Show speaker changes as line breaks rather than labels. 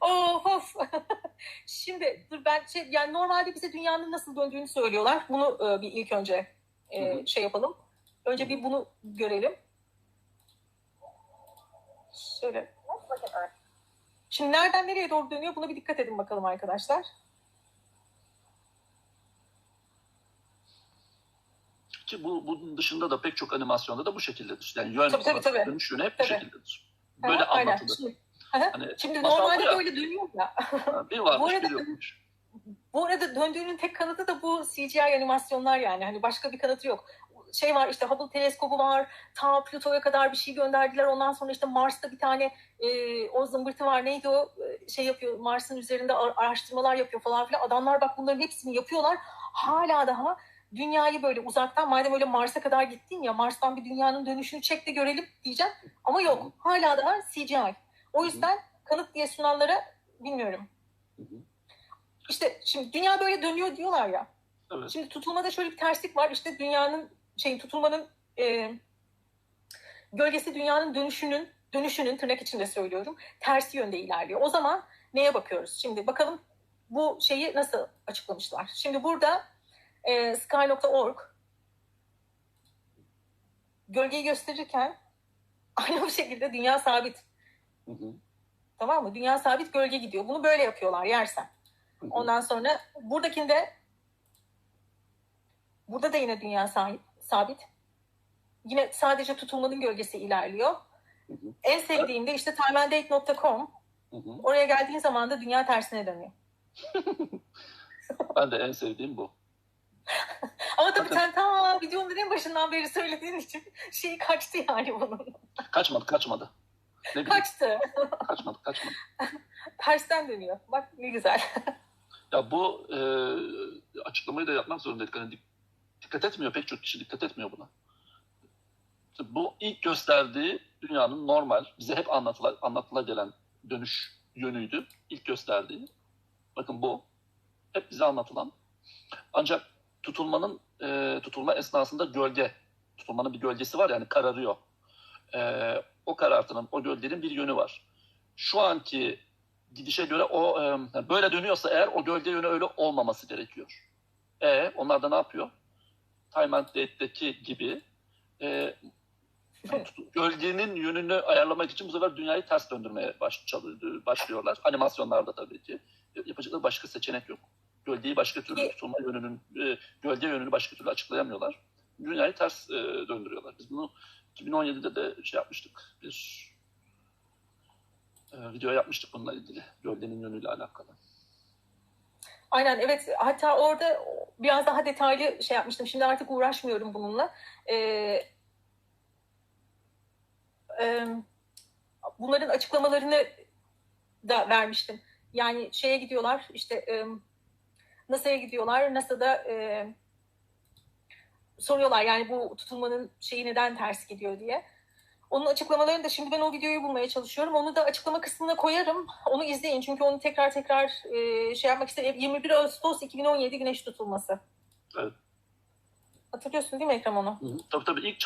Oh, of. Şimdi dur ben şey, yani normalde bize dünyanın nasıl döndüğünü söylüyorlar. Bunu e, bir ilk önce e,
Hı hı.
şey yapalım. Önce bir bunu görelim. Şöyle. Şimdi nereden nereye doğru dönüyor? Buna bir dikkat edin bakalım arkadaşlar.
Ki bu bunun dışında da pek çok animasyonda da bu şekildedir. Yani yön
Tabii, tabii,
olarak
tabii.
dönüş yönü hep bu
Tabii.
şekildedir. Böyle
Ha, aynen.
anlatılır.
Şimdi, Aha.
Hani
Şimdi normalde
ya,
böyle dönüyor ya.
bir varmış
Bu arada-
bir yokmuş.
Bu arada döndüğünün tek kanıtı da bu CGI animasyonlar yani. Hani başka bir kanıtı yok. Şey var işte Hubble teleskobu var. Ta Plüto'ya kadar bir şey gönderdiler. Ondan sonra işte Mars'ta bir tane e, o zımbırtı var. Neydi o? E, Şey yapıyor. Mars'ın üzerinde ar- araştırmalar yapıyor falan filan. Adamlar bak bunların hepsini yapıyorlar. Hala daha dünyayı böyle uzaktan madem öyle Mars'a kadar gittin ya Mars'tan bir dünyanın dönüşünü çek de görelim diyeceğim. Ama yok. Hala daha CGI. O yüzden kanıt diye sunanlara bilmiyorum.
Hı hı.
İşte şimdi dünya böyle dönüyor diyorlar ya.
Evet.
Şimdi tutulmada şöyle bir terslik var. İşte dünyanın şey tutulmanın e, gölgesi dünyanın dönüşünün dönüşünün tırnak içinde söylüyorum tersi yönde ilerliyor. O zaman neye bakıyoruz? Şimdi bakalım bu şeyi nasıl açıklamışlar. Şimdi burada e, sky.org gölgeyi gösterirken aynı bu şekilde dünya sabit.
Hı hı.
Tamam mı? Dünya sabit gölge gidiyor. Bunu böyle yapıyorlar yersen.
Hı hı.
Ondan sonra buradakinde burada da yine dünya sahip, sabit. Yine sadece tutulmanın gölgesi ilerliyor.
Hı hı.
En sevdiğim de işte timeanddate.com. Oraya geldiğin zaman da dünya tersine dönüyor.
Ben de en sevdiğim bu.
Ama tabii sen ta videonun en başından beri söylediğin için şeyi kaçtı yani bunun.
Kaçmadı kaçmadı. Ne bileyim,
Kaçtı.
kaçmadı kaçmadı.
Tersten dönüyor. Bak ne güzel.
Ya bu e, açıklamayı da yapmak zorundaydık. Hani dik- dikkat etmiyor pek çok kişi dikkat etmiyor buna. Bu ilk gösterdiği dünyanın normal, bize hep anlatıla, anlatıla gelen dönüş yönüydü. İlk gösterdiği. Bakın bu. Hep bize anlatılan. Ancak tutulmanın e, tutulma esnasında gölge, tutulmanın bir gölgesi var yani kararıyor. E, o karartının, o gölgenin bir yönü var. Şu anki gidişe göre o e, böyle dönüyorsa eğer o gölge yönü öyle olmaması gerekiyor. E onlar da ne yapıyor? Time and Date'deki gibi e, gölgenin yönünü ayarlamak için bu sefer dünyayı ters döndürmeye baş, başlıyorlar. Animasyonlarda tabii ki. Yapacakları başka seçenek yok. Gölgeyi başka türlü tutulma yönünün, e, gölge yönünü başka türlü açıklayamıyorlar. Dünyayı ters e, döndürüyorlar. Biz bunu 2017'de de şey yapmıştık. Bir e, video yapmıştık bununla ilgili. Gölgenin yönüyle alakalı.
Aynen evet. Hatta orada biraz daha detaylı şey yapmıştım. Şimdi artık uğraşmıyorum bununla. Ee, e, bunların açıklamalarını da vermiştim. Yani şeye gidiyorlar işte e, NASA'ya gidiyorlar. NASA'da e, soruyorlar yani bu tutulmanın şeyi neden ters gidiyor diye. Onun açıklamalarını da şimdi ben o videoyu bulmaya çalışıyorum. Onu da açıklama kısmına koyarım. Onu izleyin çünkü onu tekrar tekrar e, şey yapmak istedim. 21 Ağustos 2017 güneş tutulması.
Evet.
Hatırlıyorsun değil mi Ekrem onu?
Tabii tabii ilk